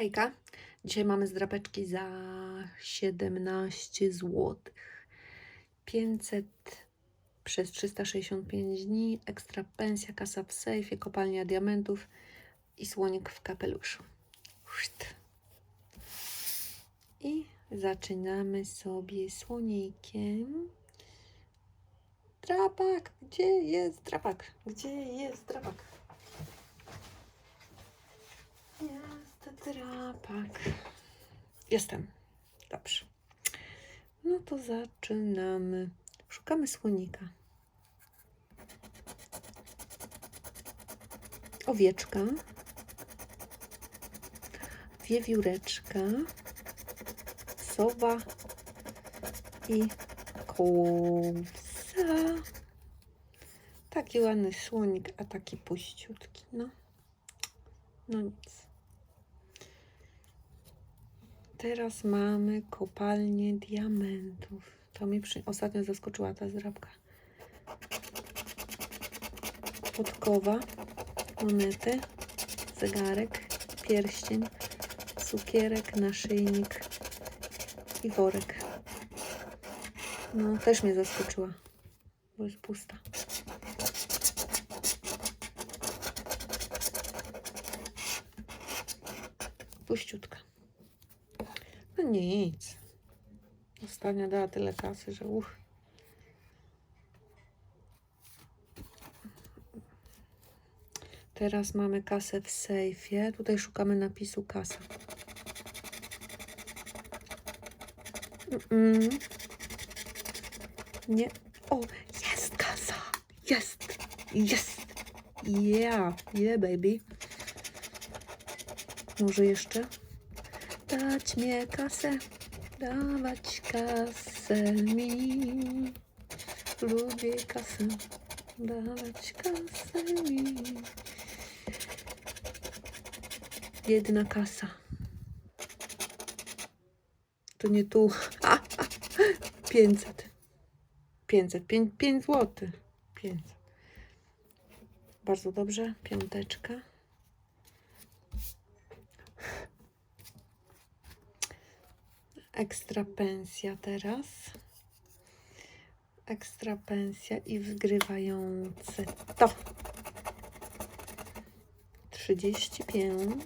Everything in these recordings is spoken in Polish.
Hejka, dzisiaj mamy zdrapeczki za 17 zł. 500 przez 365 dni, ekstra pensja, kasa w sejfie, kopalnia diamentów i słonik w kapeluszu. I zaczynamy sobie słonikiem. Drapak, gdzie jest drapak? Gdzie jest drapak? Jest drapak. Jestem. Dobrze. No to zaczynamy. Szukamy słonika. Owieczka. Wiewióreczka. Sowa. I kowca. Taki ładny słonik, a taki puściutki. No. No nic. Teraz mamy kopalnię diamentów. To mnie przy... ostatnio zaskoczyła ta zrabka. Podkowa, monety, zegarek, pierścień, cukierek, naszyjnik i worek. No, też mnie zaskoczyła, bo jest pusta. Puściutka. No nic. Ostatnio dała tyle kasy, że uch. Teraz mamy kasę w sejfie. Tutaj szukamy napisu kasa. Mm-mm. Nie. O, jest kasa. Jest. Jest. Yeah. Yeah, baby. Może jeszcze? Dać mnie kasę, dawać kasę mi. Lubię kasę, dawać kasę mi. Jedna kasa. To nie tu. 500. 500. 5, 5 zł. 500. Bardzo dobrze. Piąteczka. Ekstra pensja teraz. Ekstra pensja i wgrywające to. 35,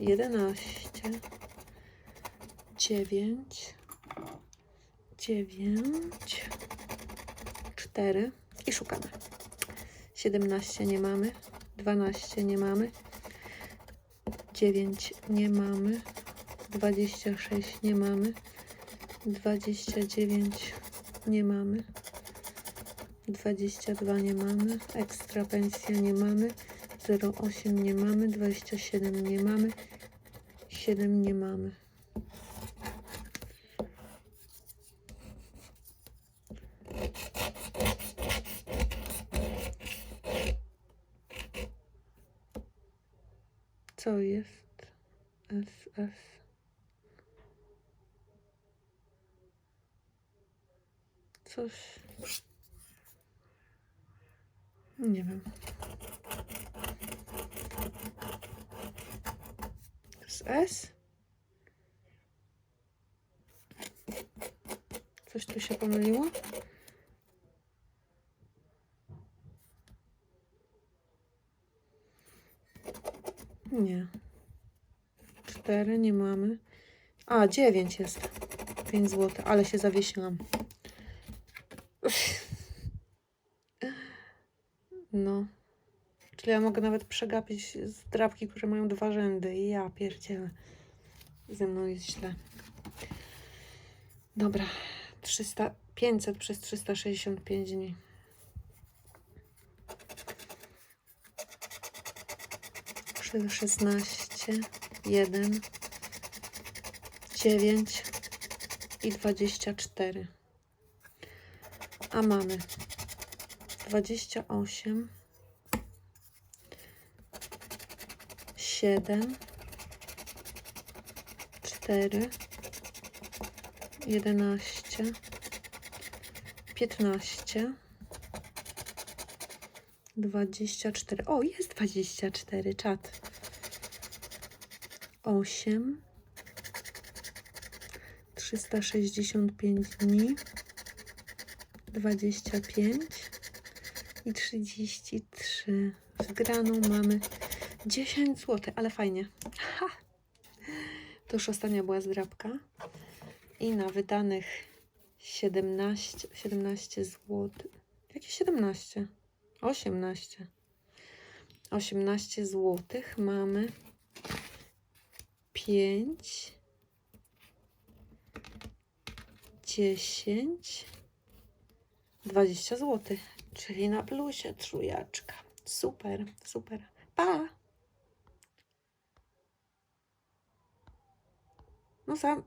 11, 9, 9, 4 i szukamy. 17 nie mamy, 12 nie mamy, 9 nie mamy, 26 nie mamy, 29 nie mamy, 22 nie mamy, ekstra pensja nie mamy, 08 nie mamy, 27 nie mamy, 7 nie mamy. Co jest? SS. Coś. Nie wiem. Jest S? Coś tu się pomyliło? Nie. Cztery nie mamy. A, dziewięć jest. 5 zł, ale się zawiesiłam. No. Czyli ja mogę nawet przegapić zdrabki, które mają dwa rzędy. I ja pierdzielę. Ze mną jest źle. Dobra. 300, 500 przez 365 dni. Przez 16, 1, 9 i 24. A mamy 28, 7, 4, 11, 15, 24. O, jest 24, czat. 8, 365 dni, 25 i 33. Zgraną mamy 10 zł, ale fajnie. Ha! To już ostatnia była zdrabka. I na wydanych 17, 17 zł. Jakie 17? 18. 18 zł mamy 5 10 20 zł, czyli na plusie trójeczka. Super, super. Pa! No za